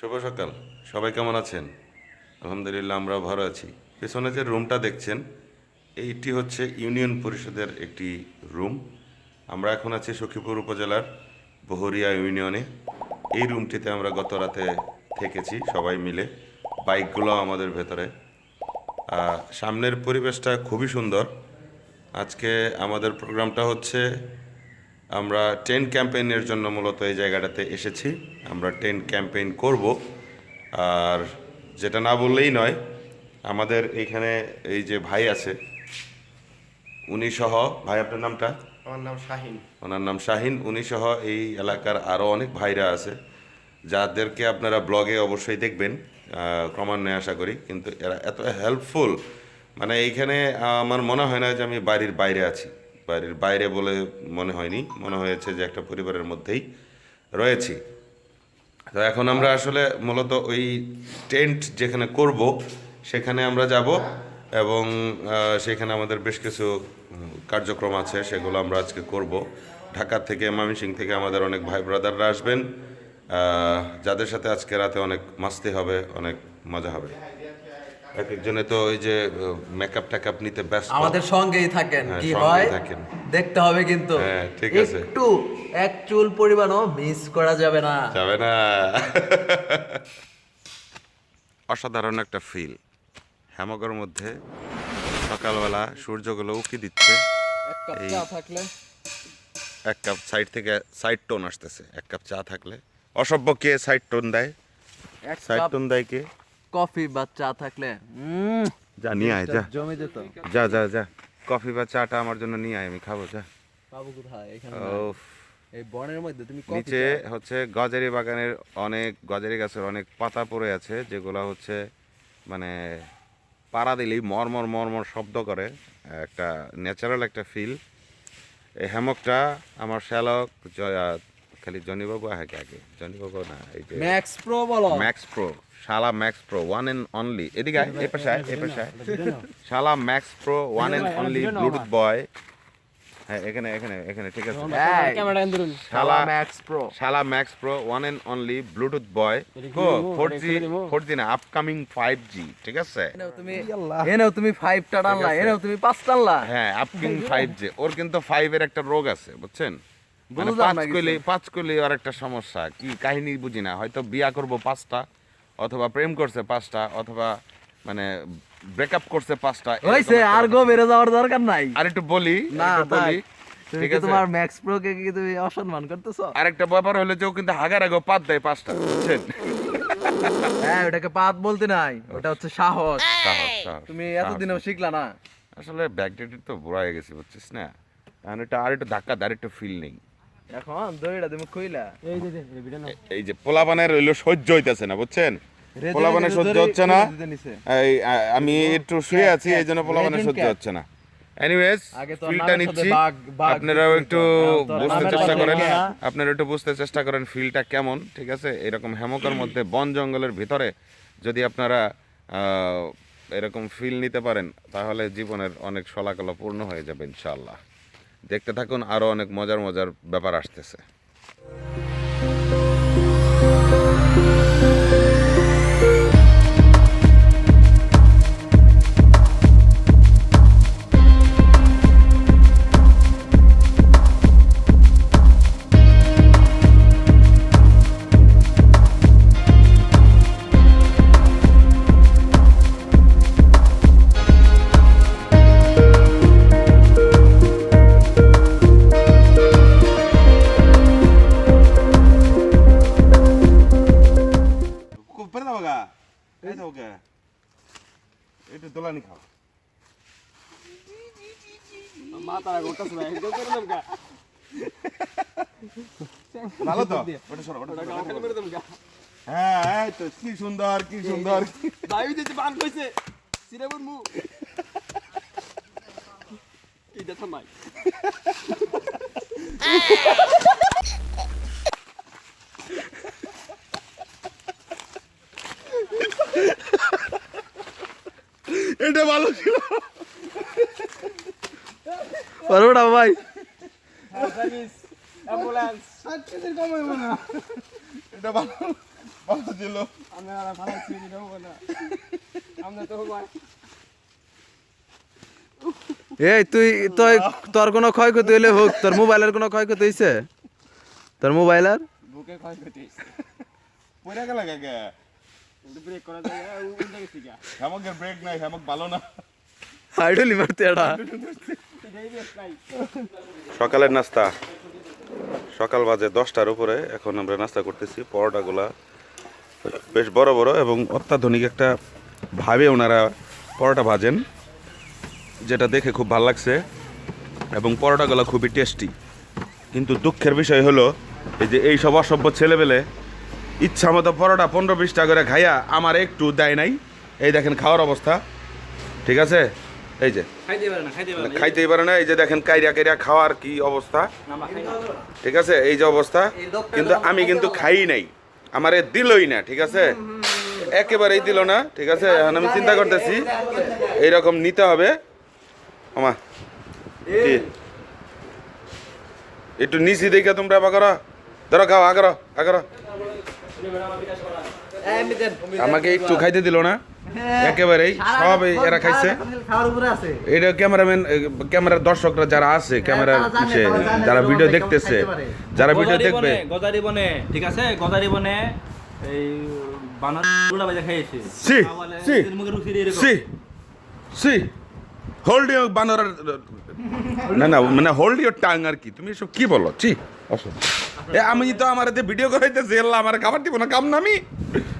শুভ সকাল। সবাই কেমন আছেন? আলহামদুলিল্লাহ, আমরাও ভালো আছি। পেছনে যে রুমটা দেখছেন, এইটি হচ্ছে ইউনিয়ন পরিষদের একটি রুম। আমরা এখন আছি সখীপুর উপজেলার বহরিয়া ইউনিয়নে। এই রুমটিতে আমরা গত রাতে থেকেছি সবাই মিলে। বাইকগুলো আমাদের ভেতরে। সামনের পরিবেশটা খুবই সুন্দর। আজকে আমাদের প্রোগ্রামটা হচ্ছে আমরা টেন্ট ক্যাম্পেইনের জন্য মূলত এই জায়গাটাতে এসেছি। আমরা টেন্ট ক্যাম্পেইন করব। আর যেটা না বললেই নয় আমাদের এইখানে এই যে ভাই আছে উনি সহ ভাই আপনার নামটা? আমার নাম শাহিন। ওনার নাম শাহিন। উনি সহ এই এলাকার আরও অনেক ভাইরা আছে যাদেরকে আপনারা ব্লগে অবশ্যই দেখবেন ক্রমান্বয়ে আশা করি। কিন্তু এরা এত হেল্পফুল মানে এইখানে আমার মনে হয় না যে আমি বাড়ির বাইরে আছি। বাড়ির বাইরে বলে মনে হয়নি। মনে হয়েছে যে একটা পরিবারের মধ্যেই রয়েছি। তো এখন আমরা আসলে মূলত ওই টেন্ট যেখানে করব, সেখানে আমরা যাব এবং সেখানে আমাদের বেশ কিছু কার্যক্রম আছে, সেগুলো আমরা আজকে করব। ঢাকা থেকে ময়মনসিং থেকে আমাদের অনেক ভাই ব্রাদাররা আসবেন। যাদের সাথে আজকে রাতে অনেক মাস্তি হবে, অনেক মজা হবে। এক একজনে তো ওই যে মেকআপ টেকআপ নিতে ব্যস্ত। আমাদের সঙ্গেই থাকেন হ্যাঁ, কি হয়? দেখতে হবে কিন্তু। হ্যাঁ, ঠিক আছে। একটু এক চুল পরিমাণও মিস করা যাবে না। যাবে না। অসাধারণ একটা ফিল হ্যামকের মধ্যে সকালবেলা সূর্যগুলো উকি দিচ্ছে। এক কাপ চা থাকলে। এক কাপ সাইড থেকে সাইড টোন আসতেছে। এক কাপ চা থাকলে। অসভ্য কে সাইড টোন দেয়? সাইড টোন দেয় কে? কফি বা চা থাকলে যা নিয়ে আয় যা। জমে যেত। যা যা যা। কফি বা চাটা আমার জন্য নিয়ে আয় আমি খাব যা। বাবু কোথায়? এখানে ও এই বনের মধ্যে তুমি কফি নিচে হচ্ছে গজারি বাগানের অনেক গজারি গাছের অনেক পাতা পড়ে আছে যেগুলো হচ্ছে মানে পাড়া দিলেই মরমর মরমর শব্দ করে। একটা ন্যাচারাল একটা ফিল এই হ্যামকটা আমার শ্যালক জয়া খালি জনিবাবু আগে। আগে জনিবাবু না এই যে ম্যাক্স প্রো বলো। ম্যাক্স প্রো শালা Max Pro one and only এদিকে আয়, এই পাশে আয়, এই পাশে আয়। শালা Max Pro one and only Bluetooth boy হ্যাঁ এখানে এখানে এখানে ঠিক আছে। এই, শালা ম্যাক্স প্রো শালা Max Pro one and only Bluetooth boy O four G four G না আপকামিং ফাইভ জি ঠিক আছে? এনেও তুমি এনেও তুমি ফাইভটা টানলা এনেও তুমি পাঁচ টানলা হ্যাঁ আপকামিং ফাইভ জি ওর কিন্তু ফাইভ এর একটা রোগ আছে বুঝছেন? মানে পাঁচ না কইলে পাঁচ কইলে আর একটা সমস্যা। কি কাহিনী বুঝি না। হয়তো বিয়া করব পাঁচটা অথবা প্রেম করছে পাঁচটা অথবা মানে ব্রেকআপ করছে পাঁচটা হইছে আর গো বেড়ে যাওয়ার দরকার নাই। আর একটু বলি না বলি ঠিক আছে? তোমার ম্যাক্স প্রো কে কি তুমি অসম্মান করতেছো? আরেকটা ব্যাপার হলো যে ও কিন্তু হাগার আগে পাত দেয় পাঁচটা বুঝছেন? হ্যাঁ ওটাকে পাত বলতে নাই ওটা হচ্ছে সাহস। তুমি। এতদিনেও শিখলা না। আসলে ব্যাকডেটেড তো বুড়া হয়ে গেছি বুঝছিস না? এটা আর একটু ধাক্কা দাঁড় একটু ফিল নেই। এখন দড়িটা তুমি কইলা এই যে পোলাপানের রইল সহ্য হইতেছে না বুঝছেন? সহ্য হচ্ছে না। এই আমি একটু শুয়ে আছি এই জন্য সহ্য হচ্ছে না। এনিওয়েজ ফিলটা নিচ্ছি। আপনারাও একটু বুঝতে চেষ্টা করেন। আপনারা একটু বুঝতে চেষ্টা করেন ফিলটা কেমন ঠিক আছে? এরকম হ্যামকের মধ্যে বন জঙ্গলের ভিতরে যদি আপনারা আহ, এরকম ফিল নিতে পারেন তাহলে জীবনের অনেক শলাকলা পূর্ণ হয়ে যাবে ইনশাআল্লাহ। দেখতে থাকুন আরও অনেক মজার মজার ব্যাপার আসতেছে। দোলানি খাও। ভালো তো? ওটা সরো ওটা। হ্যাঁ তো কি সুন্দর কি সুন্দর। ভাবি দিতে বান কইছে সিরাবুর মু। এই দেখা মাই? এটা ভালো ছিল। পারোটা ভাই। অ্যাম্বুলেন্স এটা ভালো ভালো ছিল। আমরা ভালো ছিলি না না আমরা তো ভাই এই তুই তুই তোর কোনো ক্ষয়ক্ষতি হইলে হোক তোর মোবাইলের কোনো ক্ষয়ক্ষতি হইছে? তোর মোবাইলের বুকে ক্ষয় ক্ষতি পড়ে গেল কাকা ব্রেক করা যায়। না, গেছি গা হেমকের ব্রেক নাই হেমক ভালো না। হাইডলি মারতে এটা এটাই বেশ নাই সকালের নাস্তা। সকাল বাজে দশটার উপরে এখন আমরা নাস্তা করতেছি। পরোটাগুলা বেশ বড় বড় এবং অত্যাধুনিক একটা ভাবে ওনারা পরোটা ভাজেন যেটা দেখে খুব ভালো লাগছে এবং পরোটাগুলো খুবই টেস্টি কিন্তু দুঃখের বিষয় হলো এই যে এই সব অসভ্য ছেলেবেলে ইচ্ছা মতো পরোটা পনেরো বিশ টাকা করে খাইয়া আমার একটু দেয় নাই। এই দেখেন খাওয়ার অবস্থা। ঠিক আছে? এই যে। খাইতে পারে না খাইতে পারে না। খাইতেই পারে না এই যে দেখেন কাইরা কাইরা খাওয়ার কি অবস্থা। ঠিক আছে? এই যে অবস্থা। কিন্তু আমি কিন্তু খাই নাই। আমারে দিলই না ঠিক আছে? একেবারেই দিল না ঠিক আছে? এখন আমি চিন্তা করতেছি এইরকম নিতে হবে। আমা একটু নিচি দেখে তোমরা আবার করো। ধরো খাও আগরো আগরো। আমাকে একটু খাইতে দিল না? একেবারেই সব এই এরা খাইছে। খাওয়ার উপরে আছে। এটা ক্যামেরাম্যান ক্যামেরার দর্শকরা যারা আছে ক্যামেরার ইসে, তারা জানে, যারা ভিডিও দেখে দেখতেছে যারা ভিডিও দেখবে। বনে গজারি বনে ঠিক আছে? গজারি বনে এই বানরগুলা বাজা খাইছে। See see. See see. Hold your বানর না না মানে হোল্ড ইউর টাং আর কি। তুমি এসব কি বলো? চি এ, আমি তো আমার ভিডিও করাইতেছি জেল আমার খাবার দিব না, কাম না আমি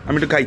আমি একটু খাই।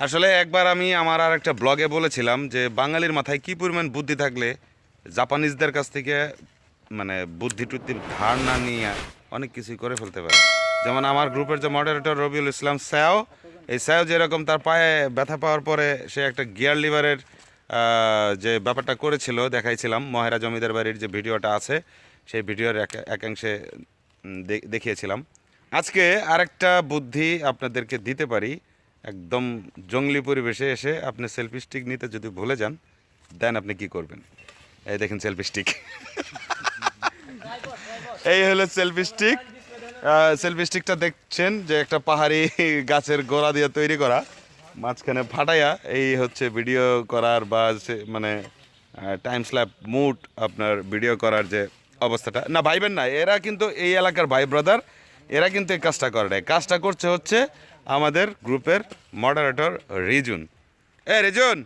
আসলে একবার আমি আমার আর একটা ব্লগে বলেছিলাম যে বাঙালির মাথায় কি পরিমাণ বুদ্ধি থাকলে জাপানিজদের কাছ থেকে মানে বুদ্ধি টুদ্ধির ধার না নিয়ে অনেক কিছুই করে ফেলতে পারে। যেমন আমার গ্রুপের যে মডারেটর রবিউল ইসলাম স্যাও, এই স্যাও যেরকম তার পায়ে ব্যথা পাওয়ার পরে সে একটা গিয়ার লিভারের যে ব্যাপারটা করেছিল, দেখাইছিলাম মহেরা জমিদার বাড়ির যে ভিডিওটা আছে, সেই ভিডিওর এক- একাংশে দেখিয়েছিলাম। আজকে আরেকটা বুদ্ধি আপনাদেরকে দিতে পারি। একদম জঙ্গলি পরিবেশে এসে আপনি সেলফি স্টিক নিতে যদি ভুলে যান দেন আপনি কি করবেন? এই দেখেন সেলফি স্টিক এই হলো সেলফি স্টিক সেলফি স্টিকটা দেখছেন যে একটা পাহাড়ি গাছের গোড়া দিয়ে তৈরি করা। মাঝখানে ফাটাইয়া এই হচ্ছে ভিডিও করার বা মানে টাইম স্ল্যাপ মুড আপনার ভিডিও করার যে অবস্থাটা। না, ভাইবেন না, এরা কিন্তু এই এলাকার ভাই ব্রাদার এরা কিন্তু এই কাজটা করে নাই। কাজটা করছে হচ্ছে আমাদের গ্রুপের মডারেটর রিজুন। এ, রিজুন!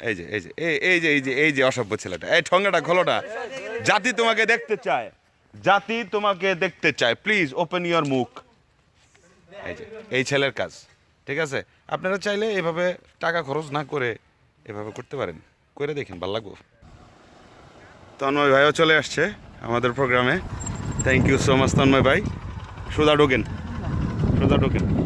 এই যে এই যে এই যে এই যে এই যে অসভ্য ছেলেটা। এই ঠঙ্গাটা খোলোটা জাতি তোমাকে দেখতে চায়। জাতি তোমাকে দেখতে চায়। প্লিজ ওপেন ইওর মুখ। এই যে, এই ছেলের কাজ। ঠিক আছে? আপনারা চাইলে এভাবে টাকা খরচ না করে এভাবে করতে পারেন। করে দেখেন, ভালো লাগবো। তন্ময় ভাইও চলে আসছে আমাদের প্রোগ্রামে thank you so much Tanmoy ভাই। সুদা ঢোকেন। সুদা ঢোকেন।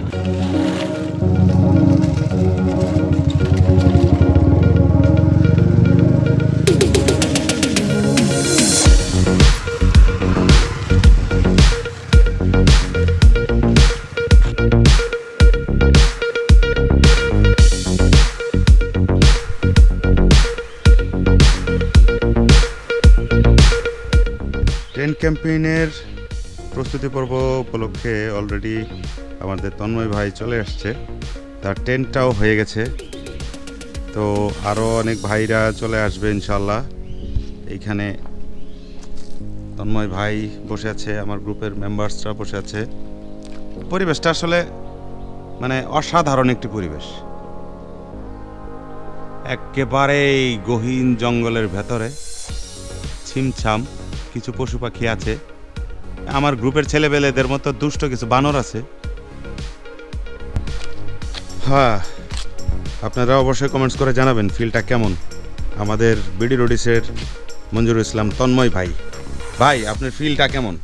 ক্যাম্পেইনের প্রস্তুতি পর্ব উপলক্ষে অলরেডি আমাদের তন্ময় ভাই চলে আসছে। তার টেন্টটাও হয়ে গেছে। তো আরও অনেক ভাইরা চলে আসবে ইনশাল্লাহ এইখানে তন্ময় ভাই বসে আছে, আমার গ্রুপের মেম্বার্সরা বসে আছে। পরিবেশটা আসলে মানে অসাধারণ একটি পরিবেশ। একেবারেই গহীন জঙ্গলের ভেতরে, ছিমছাম, কিছু পশু পাখি আছে। আমার গ্রুপের ছেলেবেলেদের মতো দুষ্ট কিছু বানর আছে। হ্যাঁ আপনারা অবশ্যই কমেন্টস করে জানাবেন ফিলটা কেমন। আমাদের বিডি রোডিসের মঞ্জুরুল ইসলাম তন্ময় ভাই। ভাই আপনার ফিলটা কেমন?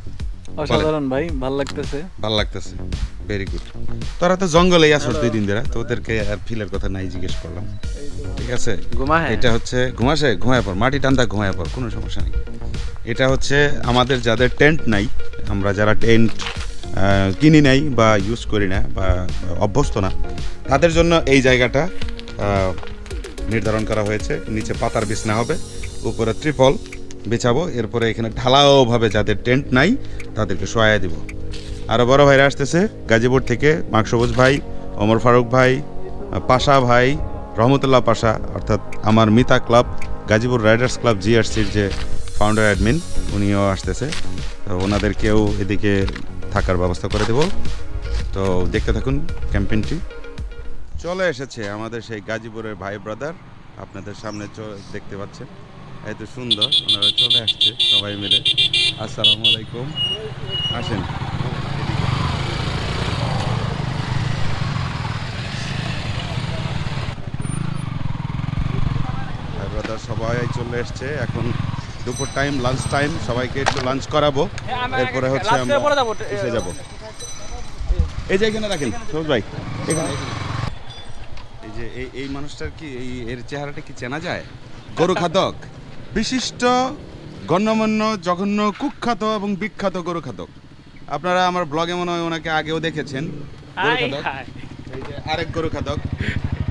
অসাধারণ ভাই ভালো লাগতেছে। ভালো লাগতেছে ভেরি গুড তোরা তো জঙ্গলেই আসছ দুই দিন ধরে তো ওদেরকে আর ফিলের কথা নাই জিজ্ঞেস করলাম। ঠিক আছে? এটা হচ্ছে ঘুমাসে? ঘুমায় পর মাটি টান্দা ঘুমায় পর কোনো সমস্যা নেই। এটা হচ্ছে আমাদের যাদের টেন্ট নাই আমরা যারা টেন্ট কিনি নাই বা ইউজ করি না বা অভ্যস্ত না তাদের জন্য এই জায়গাটা নির্ধারণ করা হয়েছে। নিচে পাতার বিছনা হবে, উপরে ত্রিপল বেচাবো এরপরে এখানে ঢালাওভাবে যাদের টেন্ট নাই, তাদেরকে সহায় দিব। আরও বড় ভাইরা আসতেছে, গাজীপুর থেকে মাকসবুজ ভাই, ওমর ফারুক ভাই, পাশা ভাই, রহমতুল্লাহ পাশা, অর্থাৎ আমার Mita club, Gazipur Riders club জিআরসির যে ফাউন্ডার অ্যাডমিন উনিও আসতেছে। তো ওনাদেরকেও এদিকে থাকার ব্যবস্থা করে দেব। তো দেখতে থাকুন ক্যাম্পেইনটি। চলে এসেছে আমাদের সেই গাজীপুরের ভাই ব্রাদার আপনাদের সামনে দেখতে পাচ্ছেন। এত সুন্দর ওনারা চলে আসছে সবাই মিলে। আসসালামু আলাইকুম। আসেন। ভাই ব্রাদার সবাই চলে এসছে। এখন দুপুর টাইম লাঞ্চ টাইম সবাইকে একটু লাঞ্চ করাবো। এরপরে হচ্ছে আমরা এসে যাব। এই যে এখানে রাখেন সবুজ ভাই এখানে। যে এই এই মানুষটার কি এই এর চেহারাটা কি চেনা যায়? গরু খাদক বিশিষ্ট গণ্যমান্য জঘন্য কুখ্যাত এবং বিখ্যাত গরু খাদক আপনারা আমার ব্লগে মনে হয় ওনাকে আগেও দেখেছেন। গরু খাদক এই যে আরেক গরু খাদক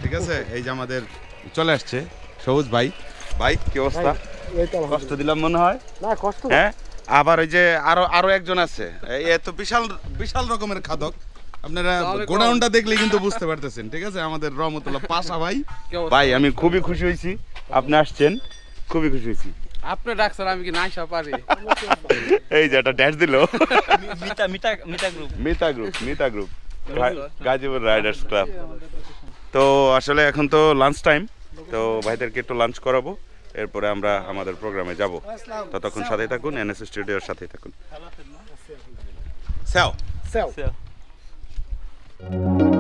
ঠিক আছে? এই যে আমাদের চলে আসছে সবুজ ভাই। ভাই কি অবস্থা? কষ্ট দিলাম মনে হয়? না কষ্ট হ্যাঁ? আবার ওই যে আরও আরও একজন আছে। এই এত বিশাল বিশাল রকমের খাদক। আপনারা গোডাউনটা দেখলে কিন্তু বুঝতে পারতেছেন ঠিক আছে? আমাদের রহমতুল্লাহ পাশা ভাই। ভাই আমি খুবই খুশি হয়েছি। আপনি আসছেন খুবই খুশি হয়েছি। আপনি ডাকছেন আমি কি নাইসা পারি? এই যে একটা ড্যাশ দিল। Mita Mita Mita group Mita group Mita group Gazipur Riders club. তো আসলে এখন তো লাঞ্চ টাইম তো ভাইদেরকে একটু লাঞ্চ করাবো। এরপরে আমরা আমাদের প্রোগ্রামে যাব। ততক্ষণ সাথেই থাকুন এনএস স্টুডিওর সাথেই থাকুন। স্যাও। Thank you.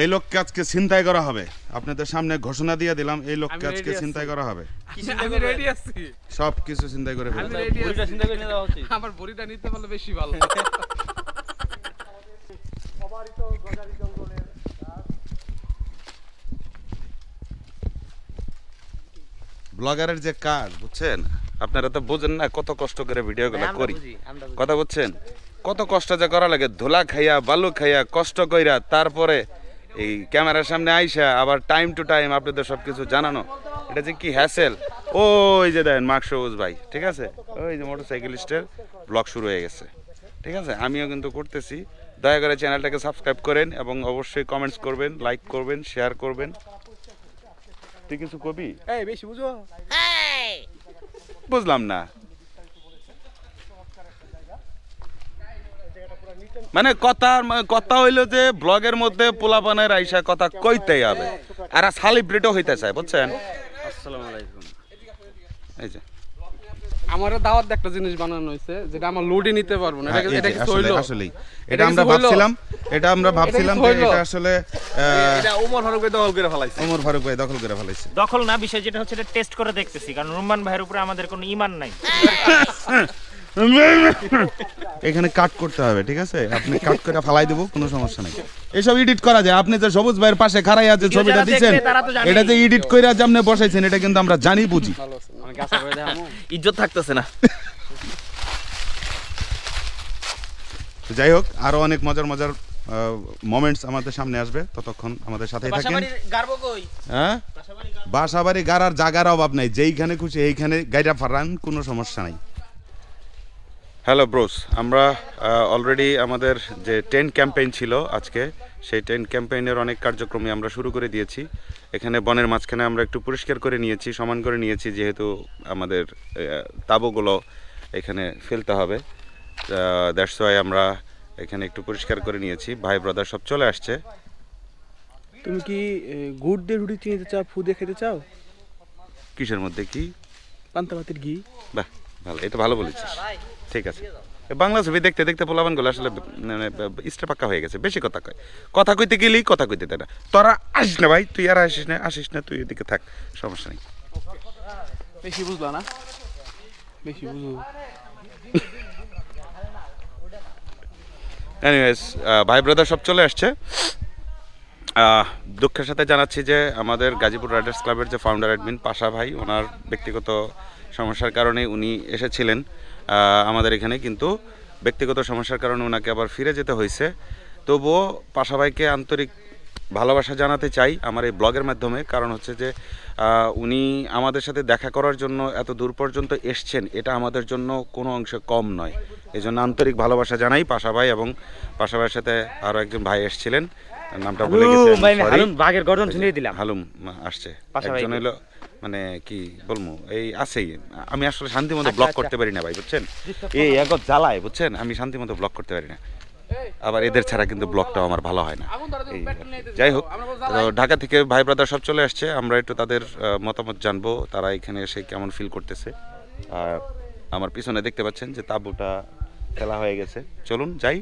এই লোককে আজকে ছিনতাই করা হবে। আপনাদের সামনে ঘোষণা দিয়ে দিলাম এই লোককে আজকে চিন্তাই করা হবে। আমি রেডি আছি। সব কিছু চিন্তাই করে ফেলবে আমি রেডি ভুড়িটা আছি। চিন্তা করে নিয়ে যাওয়া উচিত। আমার বড়িটা নিতে পারলে বেশি ভালো। ব্লগারের যে কাজ বুঝছেন? আপনারা তো বোঝেন না কত কষ্ট করে ভিডিওগুলো করি। কথা বুঝছেন? কত কষ্ট যে করা লাগে ধুলা খাইয়া বালু খাইয়া কষ্ট কইরা তারপরে এই ক্যামেরার সামনে আইসা আবার টাইম টু টাইম আপনাদের সব কিছু জানানো। এটা যে কি হ্যাসেল ওই যে দেন মার্ক সবুজ ভাই ঠিক আছে? ওই যে মোটর মোটরসাইকেলিস্টের ব্লগ শুরু হয়ে গেছে। ঠিক আছে? আমিও কিন্তু করতেছি। দয়া করে চ্যানেলটাকে সাবস্ক্রাইব করেন এবং অবশ্যই কমেন্টস করবেন লাইক করবেন শেয়ার করবেন। তুই কিছু কবি এই বেশি বুঝো। বুঝলাম না। মানে কথা কথা হইল যে ব্লগের মধ্যে পোলাপানের আইসা কথা কইতেই হবে। আর সেলিব্রিটও হইতে চায় বুঝছেন? আসসালামু আলাইকুম। এই যে। আমার দাওয়াত একটা জিনিস বানানো হয়েছে যেটা আমার লোডে নিতে পারব না। হ্যাঁ, এটা এই এটা যে, কি হইল। আসলেই। এটা আমরা ভাবছিলাম এটা আমরা ভাবছিলাম যে এটা আসলে এটা ওমর ফারুক ভাই দখল করে ফেলাইছে। ওমর ফারুক ভাই দখল করে ফেলাইছে। দখল না বিষয় যেটা হচ্ছে এটা টেস্ট করে দেখতেছি কারণ রুম্মান ভাইয়ের উপরে আমাদের কোনো ইমান নাই। এখানে কাট করতে হবে ঠিক আছে? আপনি কাট করে ফালাই দেবো কোনো সমস্যা নাই। এসব এডিট করা যায়। আপনি যে সবুজ ভাইয়ের পাশে খাড়াই আছে ছবিটা দিচ্ছেন। এটা যে এডিট করে যে আপনি বসাইছেন এটা কিন্তু আমরা জানি বুঝি। ইজ্জত থাকতেছে না। যাই হোক আরও অনেক মজার মজার মোমেন্টস আমাদের সামনে আসবে। ততক্ষণ আমাদের সাথেই থাকেন। গারবো কই? হ্যাঁ? বাসা বাড়ি গাড়ার জায়গার অভাব নাই। যেইখানে খুশি এইখানে গাইডা ফারান কোনো সমস্যা নাই। হ্যালো ব্রোস আমরা অলরেডি আমাদের যে টেন্ট ক্যাম্পেইন ছিল আজকে সেই টেন্ট ক্যাম্পেইনের অনেক কার্যক্রমই আমরা শুরু করে দিয়েছি। এখানে বনের মাঝখানে আমরা একটু পরিষ্কার করে নিয়েছি সমান করে নিয়েছি যেহেতু আমাদের তাঁবুগুলো এখানে ফেলতে হবে। দ্যাটস ওয়াই আমরা এখানে একটু পরিষ্কার করে নিয়েছি। ভাই ব্রাদার সব চলে আসছে। তুমি কি গুড় দিয়ে রুটি চিনিতে চাও ফুদে খেতে চাও? কিসের মধ্যে কি? পান্তাভাতের ঘি। বাহ ভালো এটা ভালো বলেছিস। ঠিক আছে। বাংলা ছবি দেখতে দেখতে পোলাবানগুলো আসলে মানে ইস্টে পাক্কা হয়ে গেছে। বেশি কথা কয়। কথা কইতে গেলেই কথা কইতে দেয় না। তোরা আসিস না ভাই তুই আর আসিস না আসিস না তুই এদিকে থাক সমস্যা নেই। বেশি বুঝলা না? বেশি বুঝো এনিওয়েজ ভাই ব্রাদার সব চলে আসছে। দুঃখের সাথে জানাচ্ছি যে আমাদের গাজীপুর রাইডার্স ক্লাবের যে ফাউন্ডার অ্যাডমিন পাশা ভাই ওনার ব্যক্তিগত সমস্যার কারণে উনি এসেছিলেন। আমাদের এখানে কিন্তু ব্যক্তিগত সমস্যার কারণে ওনাকে আবার ফিরে যেতে হয়েছে। তবুও পাশা ভাইকে আন্তরিক ভালোবাসা জানাতে চাই আমার এই ব্লগের মাধ্যমে কারণ হচ্ছে যে উনি আমাদের সাথে দেখা করার জন্য এত দূর পর্যন্ত এসছেন এটা আমাদের জন্য কোনো অংশে কম নয়। এই জন্য আন্তরিক ভালোবাসা জানাই পাশা ভাই এবং পাশা ভাইয়ের সাথে আরও একজন ভাই এসেছিলেন নামটা বলে গেছেন sorry। বাঘের গর্জন শুনিয়ে দিলাম। হালুম আসছে। একজন হলো মানে কি বলব? এই আছেই। আমি আসলে শান্তি মতো আচ্ছা, ব্লগ আচ্ছা। করতে পারি না ভাই বুঝছেন? এই একত জ্বালায় বুঝছেন? আমি শান্তি মতো ব্লগ করতে পারি না। আবার এদের ছাড়া কিন্তু ব্লগটাও আমার ভালো হয় না। এই যাই হোক ঢাকা থেকে ভাই ব্রাদার সব চলে আসছে। আমরা একটু তাদের মতামত জানব। তারা এখানে এসে কেমন ফিল করতেছে। আর আমার পিছনে দেখতে পাচ্ছেন যে তাঁবুটা ফেলা হয়ে গেছে। চলুন যাই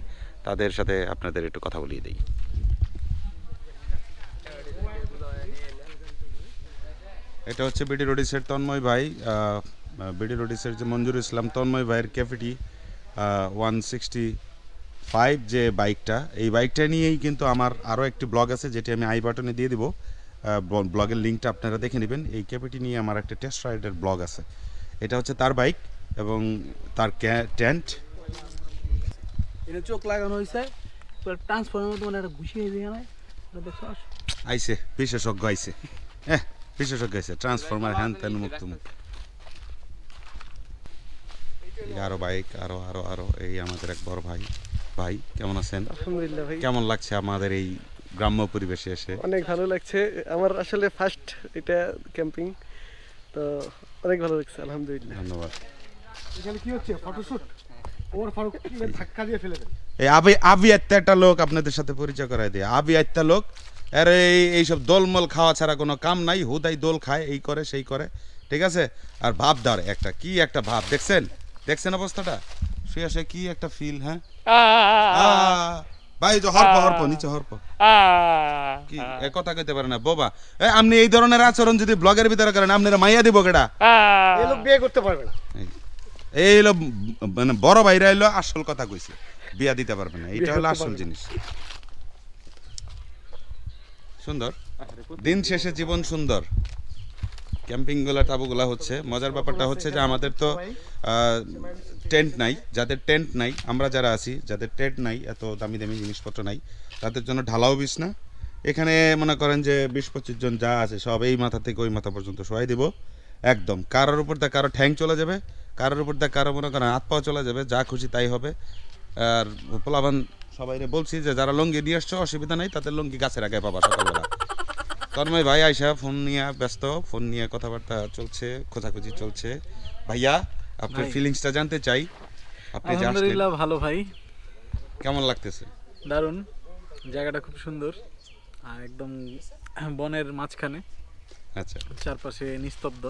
তাদের সাথে আপনাদের একটু কথা বলিয়ে দিই। এটা হচ্ছে বিডি রোডিসের তন্ময় ভাই বিডি রোডিসের যে মঞ্জুর ইসলাম তন্ময় ভাইয়ের ক্যাফেটি ওয়ান সিক্সটি ফাইভ যে বাইকটা এই বাইকটা নিয়েই কিন্তু আমার আরও একটি ব্লগ আছে যেটি আমি আই বাটনে দিয়ে দিব। ব্লগের লিঙ্কটা আপনারা দেখে নেবেন। এই ক্যাফেটি নিয়ে আমার একটা টেস্ট রাইডের ব্লগ আছে। এটা হচ্ছে তার বাইক এবং তার টেন্ট। এটা চোখ লাগানো হয়েছে ট্রান্সফর্মের মানে একটা ঘুষি হয়ে না দেখছ? আইছে বিশেষজ্ঞ আইসে হ্যাঁ বিশেষজ্ঞ ট্রান্সফরমার হ্যান ত্যান মুক্ত মুখ আরও বাইক আরও আরও আরও এই আমাদের এক বড় ভাই ভাই কেমন আছেন আলহামদুলিল্লাহ ভাই কেমন লাগছে আমাদের এই গ্রাম্য পরিবেশে এসে অনেক ভালো লাগছে আমার আসলে ফার্স্ট এটা ক্যাম্পিং তো অনেক ভালো লাগছে আলহামদুলিল্লাহ ধন্যবাদ এখানে কি হচ্ছে? ফটোশুট ওমর ফারুক ধাক্কা দিয়ে ফেলে দেন এই আবি আবি একটা লোক আপনাদের সাথে পরিচয় করাই দিয়ে। আবি আত্মা লোক আর এই এইসব দোলমল খাওয়া ছাড়া কোনো কাম নাই। হুদাই দোল খায় এই করে সেই করে। ঠিক আছে? আর ভাব দার একটা কি একটা ভাব দেখছেন? দেখছেন অবস্থাটা? শুয়ে শুয়ে কি একটা ফিল হ্যাঁ? ভাই যে হরপ হরপ নিচে হরপ। কি এ কথা কইতে পারে না বাবা। এ আপনি এই ধরনের আচরণ যদি ব্লগের ভিতরে করেন আপনারা মাইয়া দিব কেডা? এই লোক বিয়ে করতে পারবে না। এই হলো মানে বড় ভাইরা হলো আসল কথা কইছে। বিয়া দিতে পারবে না এটা হলো আসল জিনিস। সুন্দর। দিন শেষে জীবন সুন্দর। ক্যাম্পিংগুলা টাবুগুলা হচ্ছে। মজার ব্যাপারটা হচ্ছে যে আমাদের তো টেন্ট নাই। যাদের টেন্ট নাই আমরা যারা আছি যাদের টেন্ট নাই এত দামি দামি জিনিসপত্র নাই তাদের জন্য ঢালাও বিষ না। এখানে মনে করেন যে বিশ পঁচিশ জন যা আছে সব এই মাথা থেকে ওই মাথা পর্যন্ত শোয়াই দিব। একদম। কারোর উপর দিয়ে কারও ঠ্যাং চলে যাবে কারোর উপর দিয়ে কারও মনে করেন হাত পাও চলে যাবে যা খুশি তাই হবে। আর পোলাবান সবাইরে বলছি যে যারা লঙ্গি নিয়ে আসছো অসুবিধা নাই তাদের লঙ্গি গাছের আগে পাবা সকালবেলা। তন্ময় ভাই আইসা ফোন নিয়ে ব্যস্ত ফোন নিয়ে কথাবার্তা চলছে খোঁজাখুঁজি চলছে। ভাইয়া আপনার ফিলিংসটা জানতে চাই। আপনি আলহামদুলিল্লাহ ভালো ভাই। কেমন লাগতেছে? দারুণ। জায়গাটা খুব সুন্দর। আর একদম বনের মাঝখানে। আচ্ছা। চারপাশে নিস্তব্ধ।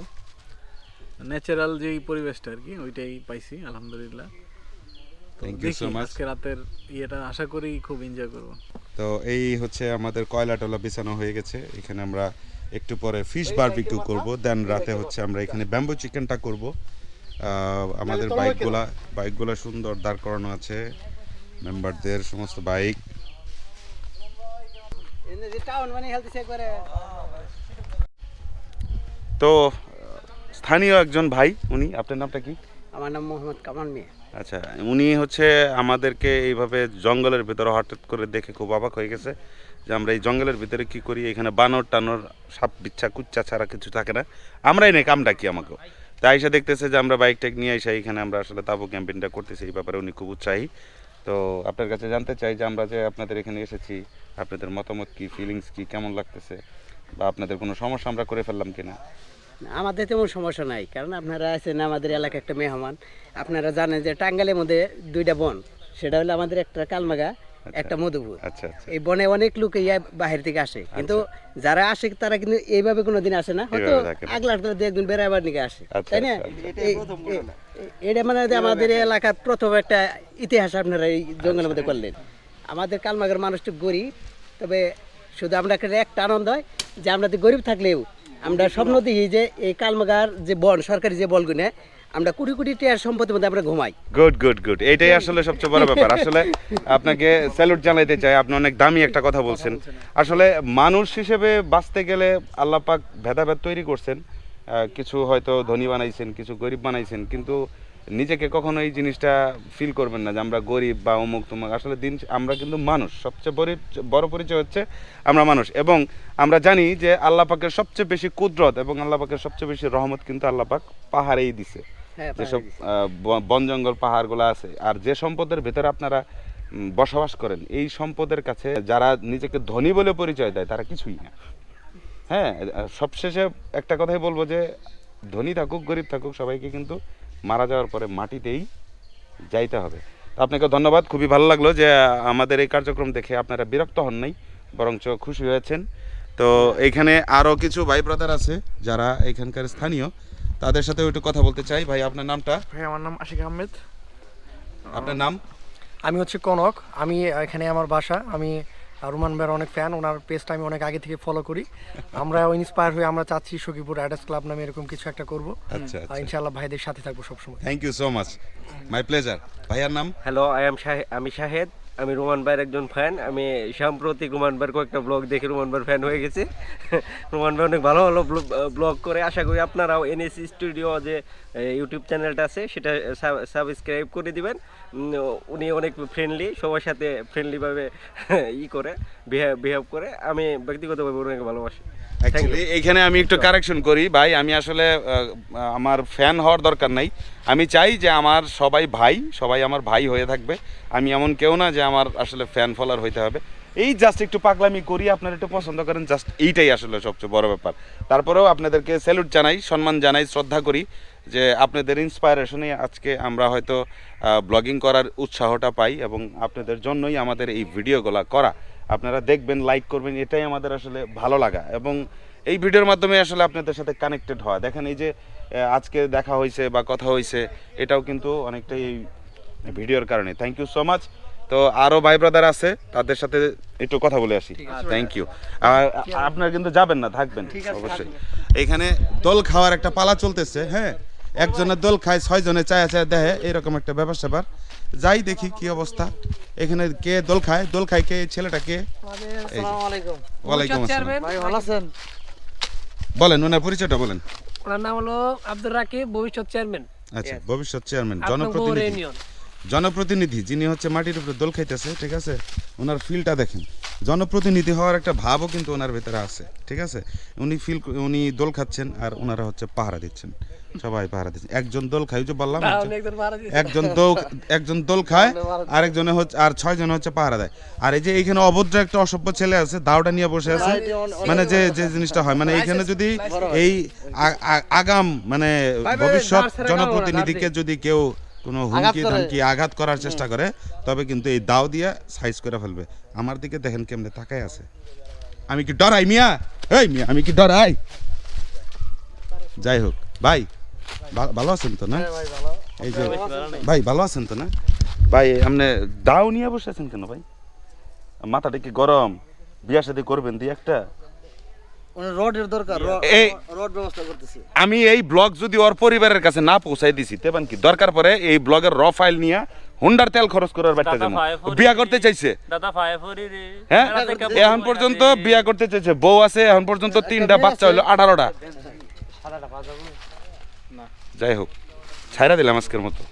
ন্যাচারাল যেই পরিবেশটা আর কি ওইটাই পাইছি আলহামদুলিল্লাহ। Thank you দেখি so আজকে রাতের ইয়েটা আশা করি খুব এনজয় করব। তো এই হচ্ছে আমাদের কয়লা টলা বিছানো হয়ে গেছে। এখানে আমরা একটু পরে ফিশ বারবিকিউ করব। দেন রাতে হচ্ছে আমরা এখানে ব্যাম্বু চিকেনটা করব। আমাদের বাইকগুলা বাইকগুলো সুন্দর দাঁড় করানো আছে। মেম্বারদের সমস্ত বাইক তো স্থানীয় একজন ভাই উনি আপনার নামটা কি? আমার নাম মোহাম্মদ কামাল মিয়া। আচ্ছা উনি হচ্ছে আমাদেরকে এইভাবে জঙ্গলের ভিতরে হঠাৎ করে দেখে খুব অবাক হয়ে গেছে যে আমরা এই জঙ্গলের ভিতরে কি করি, এখানে বানর টানর সাপ বিচ্ছা কুচ্চা ছাড়া কিছু থাকে না। আমরাই নেই, কামটা কি আমাকে তাই এসে দেখতেছে যে আমরা বাইক টাইক নিয়ে এসে এখানে আমরা আসলে তাবু ক্যাম্পেইনটা করতেছি, এই ব্যাপারে উনি খুব উৎসাহী। তো আপনার কাছে জানতে চাই যে আমরা যে আপনাদের এখানে এসেছি, আপনাদের মতামত কি ফিলিংস কি, কেমন লাগতেছে? বা আপনাদের কোনো সমস্যা আমরা করে ফেললাম কিনা? আমাদের তেমন সমস্যা নাই। কারণ আপনারা আছেন আমাদের এলাকা একটা মেহমান। আপনারা জানেন যে টাঙ্গালের মধ্যে দুইটা বন সেটা হলো আমাদের একটা কালমাগা একটা মধুপুর। আচ্ছা আচ্ছা। এই বনে অনেক লোক ইয়া বাহির থেকে আসে। কিন্তু যারা আসে তারা কিন্তু এইভাবে কোনোদিন আসে না। হয়তো। আগলা আগলা দু একদিন বেড়াবার নিকে আসে। আচ্ছা, তাই না? আচ্ছা, এটা মানে আমাদের এলাকার প্রথম একটা ইতিহাস আপনারা এই জঙ্গলের মধ্যে করলেন। আমাদের কালমাগের মানুষটা গরিব তবে শুধু আমরা একটা একটা আনন্দ হয় যে আমরা তো গরিব থাকলেও আমরা স্বপ্ন দেখি যে, এই কালমাগার যে বন, সরকারি যে বলগুনে, আমরা কুড়ি কোটি টিয়ার সম্পত্তির মধ্যে আমরা ঘুমাই। Good good good. এইটাই আসলে সবচেয়ে বড় ব্যাপার। আসলে আপনাকে স্যালুট জানাইতে চাই, আপনি অনেক দামি একটা কথা বলছেন। আসলে মানুষ হিসেবে বাঁচতে গেলে আল্লাহ পাক ভেদাভেদ তৈরি করছেন। কিছু হয়তো ধনী বানাইছেন, কিছু গরিব বানাইছেন, কিন্তু নিজেকে কখনো এই জিনিসটা ফিল করবেন না যে আমরা গরিব বা অমুক তুমুক। আসলে দিন আমরা কিন্তু মানুষ। সবচেয়ে বড় বড় পরিচয় হচ্ছে আমরা মানুষ। এবং আমরা জানি যে আল্লাহ পাকের সবচেয়ে বেশি কুদরত এবং আল্লাহ পাকের সবচেয়ে বেশি রহমত কিন্তু আল্লাহ পাক পাহাড়েই দিছে। হ্যাঁ যেসব বন জঙ্গল পাহাড়গুলো আছে। আর যে সম্পদের ভেতরে আপনারা বসবাস করেন এই সম্পদের কাছে যারা নিজেকে ধনী বলে পরিচয় দেয় তারা কিছুই না। হ্যাঁ সবশেষে একটা কথাই বলব যে ধনী থাকুক গরিব থাকুক সবাইকে কিন্তু মারা যাওয়ার পরে মাটিতেই যাইতে হবে। তো আপনাকে ধন্যবাদ খুবই ভালো লাগল যে আমাদের এই কার্যক্রম দেখে আপনারা বিরক্ত হন নাই বরঞ্চ খুশি হয়েছেন। তো এইখানে আরও কিছু ভাই ব্রাদার আছে যারা এখানকার স্থানীয় তাদের সাথে একটু কথা বলতে চাই। ভাই আপনার নামটা? ভাই আমার নাম আশিক আহমেদ। আপনার নাম? আমি হচ্ছে কনক আমি এখানে আমার বাসা আমি রুমান ভাইয়ের অনেক ফ্যান ওনার পেজটা আমি অনেক আগে থেকে ফলো করি। আমরা ইন্সপায়ার হয়ে আমরা চাচ্ছি সখীপুর অ্যাডাস ক্লাব নামে এরকম কিছু একটা করব। আচ্ছা আচ্ছা। ইনশাআল্লাহ ভাইদের সাথে থাকব সবসময়। Thank you so much my pleasure ভাইয়ার নাম? হ্যালো আই এম আমি শাহেদ। আমি রোমান ভাইয়ের একজন ফ্যান আমি সাম্প্রতিক রোমান ভাইয়ের কয়েকটা ব্লগ দেখে রোমান ভাইয়ের ফ্যান হয়ে গেছি। রোমান ভাই অনেক ভালো ভালো ব্লগ করে। আশা করি আপনারাও এনএসি স্টুডিও যে ইউটিউব চ্যানেলটা আছে, সেটা সাবস্ক্রাইব করে দিবেন। উনি অনেক ফ্রেন্ডলি সবার সাথে ফ্রেন্ডলিভাবে ই করে বিহেভ বিহেভ করে। আমি ব্যক্তিগতভাবে অনেক ভালোবাসি। অ্যাকচুয়ালি এইখানে আমি একটু কারেকশন করি ভাই। আমি আসলে আমার ফ্যান হওয়ার দরকার নাই। আমি চাই যে আমার সবাই ভাই সবাই আমার ভাই হয়ে থাকবে। আমি এমন কেউ না যে আমার আসলে ফ্যান ফলোয়ার হইতে হবে। এই জাস্ট একটু পাগলামি করি আপনারা একটু পছন্দ করেন জাস্ট এইটাই আসলে সবচেয়ে বড় ব্যাপার। তারপরেও আপনাদেরকে স্যালুট জানাই সম্মান জানাই শ্রদ্ধা করি যে আপনাদের ইন্সপায়ারেশনে আজকে আমরা হয়তো ব্লগিং করার উৎসাহটা পাই এবং আপনাদের জন্যই আমাদের এই ভিডিওগুলো করা। আপনারা দেখবেন লাইক করবেন এটাই আমাদের আসলে ভালো লাগা। এবং এই ভিডিওর মাধ্যমে আসলে আপনাদের সাথে কানেক্টেড হওয়া। দেখেন এই যে আজকে দেখা হয়েছে বা কথা হয়েছে এটাও কিন্তু অনেকটাই এই ভিডিওর কারণে। থ্যাংক ইউ সো মাচ তো আরও ভাই ব্রাদার আছে তাদের সাথে একটু কথা বলে আসি। থ্যাংক ইউ আর আপনারা কিন্তু যাবেন না থাকবেন অবশ্যই। এখানে দোল খাওয়ার একটা পালা চলতেছে হ্যাঁ? একজনের দোল খায় ছয় জনে চায় চায় দেহে এরকম একটা ব্যাপার স্যাপার যাই দেখি কি অবস্থা। এখানে কে দোল খায়? দোল খায় কে? ছেলেটা কে? ওয়ালাইকুম আসসালাম। বলেন ওনার পরিচয়টা বলেন। ওনার নাম হলো আব্দুর রাকিব ভবিষ্যৎ চেয়ারম্যান। আচ্ছা ভবিষ্যৎ চেয়ারম্যান। জনপ্রতিনিধি। জনপ্রতিনিধি যিনি হচ্ছে মাটির উপরে দোল খাইতেছে ঠিক আছে? ওনার ফিলটা দেখেন। জনপ্রতিনিধি হওয়ার একটা ভাবও কিন্তু ওনার ভেতরে আছে ঠিক আছে? উনি ফিল উনি দোল খাচ্ছেন আর ওনারা হচ্ছে পাহারা দিচ্ছেন। সবাই পাহারা দিচ্ছেন একজন দোল খায় যে বললাম একজন- একজন দোল একজন দোল খায় আরেকজনে হচ্ছে আর ছয় জন হচ্ছে পাহারা দেয়। আর এই যে এইখানে অভদ্র একটা অসভ্য ছেলে আছে দাওটা নিয়ে বসে আছে মানে যে যে জিনিসটা হয় মানে এইখানে যদি এই আগাম মানে ভবিষ্যৎ জনপ্রতিনিধিকে যদি কেউ কোনো হুমকি ধামকি আঘাত করার চেষ্টা করে তবে কিন্তু এই দাও দিয়ে সাইজ করে ফেলবে। আমার দিকে দেখেন কেমনে তাকায় আছে। আমি কি ডরাই মিয়া? এই মিয়া আমি কি ডরাই? যাই হোক ভাই। ভালো আছেন তো না? এই যে ভাই ভালো আছেন তো না? ভাই আপনি দাও নিয়ে বসে আছেন কেন ভাই? মাথাটা কি গরম? বিয়া শাদী করবেন দিয়ে একটা? রডের দরকার রড ব্যবস্থা করতেছি। আমি এই ব্লগ যদি ওর পরিবারের কাছে না পৌঁছাই দিছি তেমন কি? দরকার পরে এই ব্লগের র ফাইল নিয়ে হুন্ডার তেল খরচ করার ফায়ে ফরি বিয়া করতে চাইছে? হ্যাঁ? এখন পর্যন্ত বিয়া করতে চাইছে। বউ আছে এখন পর্যন্ত তিনটা বাচ্চা হলো আঠারোটা। যাই হোক ছাইরা দিলাম আজকের মতো।